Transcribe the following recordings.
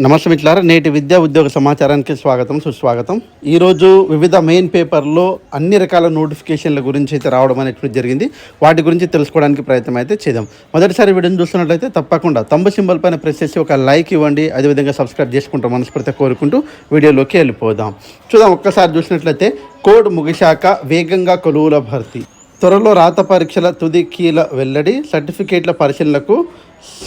నమస్తే మిట్లారా నేటి విద్యా ఉద్యోగ సమాచారానికి స్వాగతం సుస్వాగతం. ఈరోజు వివిధ మెయిన్ పేపర్లో అన్ని రకాల నోటిఫికేషన్ల గురించి అయితే రావడం అనేటువంటి జరిగింది. వాటి గురించి తెలుసుకోవడానికి ప్రయత్నం అయితే చేద్దాం. మొదటిసారి వీడియోని చూస్తున్నట్లయితే తప్పకుండా తంబు సింబల్ పైన ప్రెస్ చేసి ఒక లైక్ ఇవ్వండి. అదేవిధంగా సబ్స్క్రైబ్ చేసుకుంటాం మనస్ఫూర్తి కోరుకుంటూ వీడియోలోకి వెళ్ళిపోదాం. చూద్దాం ఒక్కసారి చూసినట్లయితే కోడ్ ముగిశాక వేగంగా కొలువుల భర్తీ. త్వరలో రాత పరీక్షల తుది కీల వెల్లడి సర్టిఫికేట్ల పరిశీలనకు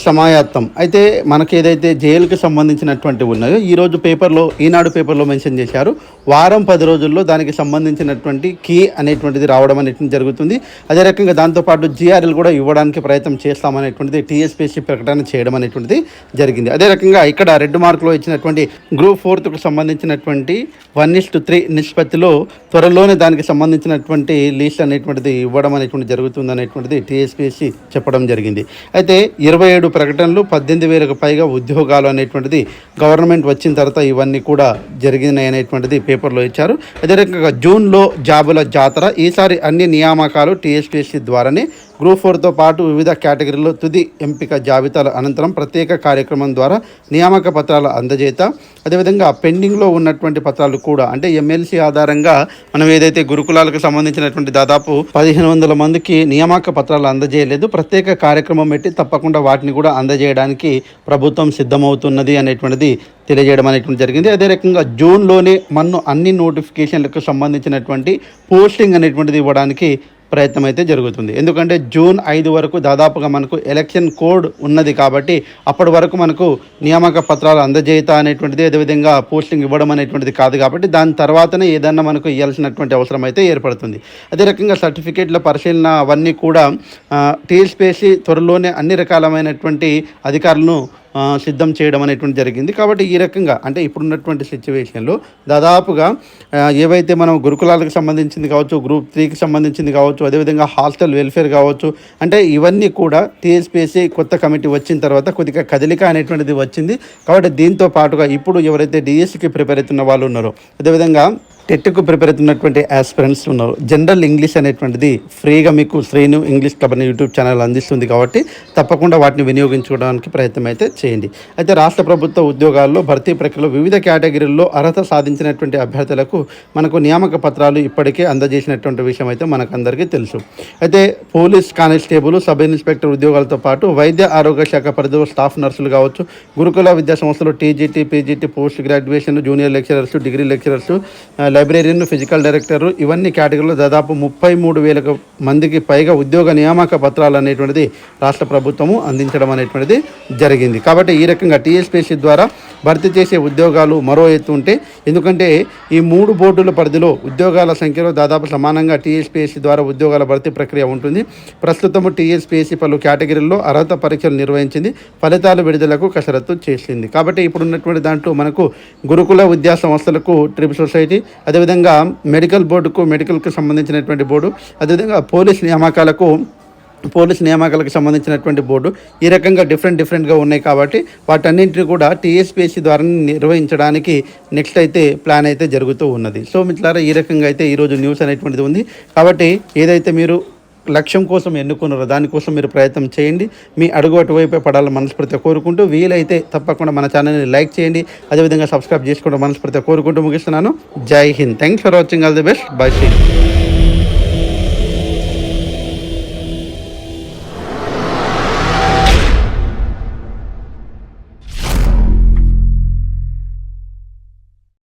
సమాయత్తం అయితే మనకి ఏదైతే జైలుకి సంబంధించినటువంటి ఉన్నాయో ఈరోజు పేపర్లో ఈనాడు పేపర్లో మెన్షన్ చేశారు. వారం పది రోజుల్లో దానికి సంబంధించినటువంటి కీ అనేటువంటిది రావడం అనేటువంటి జరుగుతుంది. అదే రకంగా దాంతోపాటు జిఆర్ఎల్ కూడా ఇవ్వడానికి ప్రయత్నం చేస్తామనేటువంటిది టీఎస్పీసీ ప్రకటన చేయడం అనేటువంటిది జరిగింది. అదే రకంగా ఇక్కడ రెడ్ మార్క్లో ఇచ్చినటువంటి గ్రూప్ ఫోర్త్కు సంబంధించినటువంటి వన్ ఇస్ టు త్రీ నిష్పత్తిలో త్వరలోనే దానికి సంబంధించినటువంటి లీస్ట్ అనేటువంటిది ఇవ్వడం అనేటువంటి జరుగుతుంది అనేటువంటిది టీఎస్పీసీ చెప్పడం జరిగింది. అయితే ఇరవై ఏడు ప్రకటనలు పద్దెనిమిది వేలకు పైగా ఉద్యోగాలు అనేటువంటిది గవర్నమెంట్ వచ్చిన తర్వాత ఇవన్నీ కూడా జరిగినాయి అనేటువంటిది పేపర్లో ఇచ్చారు. అదే రకంగా జూన్లో జాబుల జాతర ఈసారి అన్ని నియామకాలు టీఎస్పీఎస్సీ ద్వారానే గ్రూప్ ఫోర్తో పాటు వివిధ కేటగిరీల్లో తుది ఎంపిక జాబితాల అనంతరం ప్రత్యేక కార్యక్రమం ద్వారా నియామక పత్రాల అందజేత. అదేవిధంగా పెండింగ్లో ఉన్నటువంటి పత్రాలు కూడా అంటే ఎమ్మెల్సీ ఆధారంగా మనం ఏదైతే గురుకులాలకు సంబంధించినటువంటి దాదాపు పదిహేను వందల మందికి నియామక పత్రాలు అందజేయలేదు. ప్రత్యేక కార్యక్రమం పెట్టి తప్పకుండా వాటిని కూడా అందజేయడానికి ప్రభుత్వం సిద్ధమవుతున్నది అనేటువంటిది తెలియజేయడం అనేటువంటి జరిగింది. అదే రకంగా జూన్లోనే మన్ను అన్ని నోటిఫికేషన్లకు సంబంధించినటువంటి పోస్టింగ్ అనేటువంటిది ఇవ్వడానికి ప్రయత్నం అయితే జరుగుతుంది. ఎందుకంటే జూన్ ఐదు వరకు దాదాపుగా మనకు ఎలక్షన్ కోడ్ ఉన్నది కాబట్టి అప్పటి వరకు మనకు నియామక పత్రాలు అందజేయత అనేటువంటిది అదేవిధంగా పోస్టింగ్ ఇవ్వడం అనేటువంటిది కాదు కాబట్టి దాని తర్వాతనే ఏదన్నా మనకు ఇవ్వాల్సినటువంటి అవసరం అయితే ఏర్పడుతుంది. అదే రకంగా సర్టిఫికేట్ల పరిశీలన అవన్నీ కూడా టీఎస్పీఎస్సీ త్వరలోనే అన్ని రకాలమైనటువంటి అధికారులను సిద్ధం చేయడం అనేటువంటి జరిగింది. కాబట్టి ఈ రకంగా అంటే ఇప్పుడున్నటువంటి సిచ్యువేషన్లో దాదాపుగా ఏవైతే మనం గురుకులాలకు సంబంధించింది కావచ్చు గ్రూప్ త్రీకి సంబంధించింది కావచ్చు అదేవిధంగా హాస్టల్ వెల్ఫేర్ కావచ్చు అంటే ఇవన్నీ కూడా టీఎస్పీఎస్సీ కొత్త కమిటీ వచ్చిన తర్వాత కొద్దిగా కదలిక అనేటువంటిది వచ్చింది. కాబట్టి దీంతో పాటుగా ఇప్పుడు ఎవరైతే డిఎస్సికి ప్రిపేర్ అవుతున్న వాళ్ళు ఉన్నారో అదేవిధంగా టెట్కు ప్రిపేర్ అవుతున్నటువంటి ఆస్పిరెంట్స్ ఉన్నారు. జనరల్ ఇంగ్లీష్ అనేటువంటిది ఫ్రీగా మీకు శ్రీను ఇంగ్లీష్ క్లబ్ అనే యూట్యూబ్ ఛానల్ అందిస్తుంది కాబట్టి తప్పకుండా వాటిని వినియోగించుకోవడానికి ప్రయత్నం అయితే చేయండి. అయితే రాష్ట్ర ప్రభుత్వ ఉద్యోగాల్లో భర్తీ ప్రక్రియలో వివిధ కేటగిరీల్లో అర్హత సాధించినటువంటి అభ్యర్థులకు మనకు నియామక పత్రాలు ఇప్పటికే అందజేసినటువంటి విషయం అయితే మనకు అందరికీ తెలుసు. అయితే పోలీస్ కానిస్టేబుల్ సబ్ ఇన్స్పెక్టర్ ఉద్యోగాలతో పాటు వైద్య ఆరోగ్య శాఖ పరిధిలో స్టాఫ్ నర్సులు కావచ్చు గురుకుల విద్యా సంస్థలు TGT PGT post graduation junior lecturers degree lecturers librarian physical director ఇవన్నీ కేటగిరీలో దాదాపు ముప్పై మూడు వేలకు మందికి పైగా ఉద్యోగ నియామక పత్రాలు అనేటువంటిది రాష్ట్ర ప్రభుత్వము అందించడం అనేటువంటిది జరిగింది. కాబట్టి ఈ రకంగా టీఎస్పీసీ ద్వారా భర్తీ చేసే ఉద్యోగాలు మరో ఎత్తు ఉంటే ఎందుకంటే ఈ మూడు బోర్డుల పరిధిలో ఉద్యోగాల సంఖ్యలో దాదాపు సమానంగా టీఎస్పీఎస్సీ ద్వారా ఉద్యోగాల భర్తీ ప్రక్రియ ఉంటుంది. ప్రస్తుతం టీఎస్పీఎస్సీ పలు కేటగిరీల్లో అర్హత పరీక్షలు నిర్వహించింది. ఫలితాలు విడుదలకు కసరత్తు చేసింది. కాబట్టి ఇప్పుడున్నటువంటి దాంట్లో మనకు గురుకుల విద్యా సంస్థలకు ట్రిప్ సొసైటీ అదేవిధంగా మెడికల్ బోర్డుకు మెడికల్కు సంబంధించినటువంటి బోర్డు అదేవిధంగా పోలీస్ నియామకాలకు పోలీస్ నియామకాలకు సంబంధించినటువంటి బోర్డు ఈ రకంగా డిఫరెంట్ డిఫరెంట్గా ఉన్నాయి కాబట్టి వాటన్నింటినీ కూడా టీఎస్పీఎస్సీ ద్వారా నిర్వహించడానికి నెక్స్ట్ అయితే ప్లాన్ అయితే జరుగుతూ ఉన్నది. సో మిట్లారా ఈ రకంగా అయితే ఈరోజు న్యూస్ అనేటువంటిది ఉంది. కాబట్టి ఏదైతే మీరు లక్ష్యం కోసం ఎన్నుకున్నారో దానికోసం మీరు ప్రయత్నం చేయండి. మీ అడుగు అటువైపే పడాలని మనస్ఫూర్తిగా కోరుకుంటూ వీలైతే తప్పకుండా మన ఛానల్ని లైక్ చేయండి. అదేవిధంగా సబ్స్క్రైబ్ చేసుకోవడం మనస్ఫూర్తిగా కోరుకుంటూ ముగిస్తున్నాను. Jai Hind. Thanks for watching. All the best. Bye Shri